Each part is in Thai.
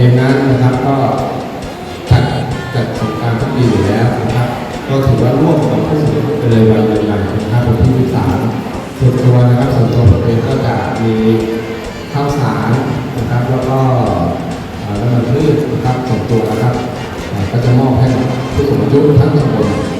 เองนะนะครับก็จัดจัดสงการทุกปีอยู่แล้วนะครับ ก็ถือว่าร่วมกับผู้สูงไปเลยวันใหญ่ๆนะครับวันที่สารส่วนตัวนะครับส่วนตัวผมเองก็จะมีข้าวสารนะครับแล้วก็น้ำมันพืชนะครับส่วนตัวนะครับก็จะมอบให้ผู้สูงอายุทั้งตำบล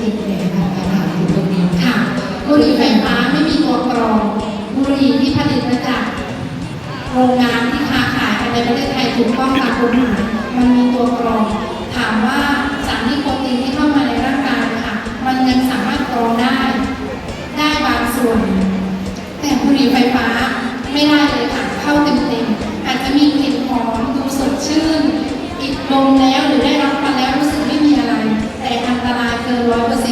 จริงเนี่ยค่ะถามถึงตรงนี้ค่ะบุหรี่ไฟฟ้าไม่มีตัวกรองบุหรี่ที่ผลิตมาจากโรงงานที่ค้าขายกันในประเทศไทยถูกต้องตามกฎหมายมันมีตัวกรอง ถามว่าสารที่โปรตีนที่เข้ามาในร่างกายค่ะ มันยังสามารถกรองได้ ได้บางส่วน แต่บุหรี่ไฟฟ้าไม่ได้เลยค่ะเข้าเต็มๆอาจจะมีกลิ่นหอมดูสดชื่น อีกลมแล้วหรือได้รับ cantando algo assim.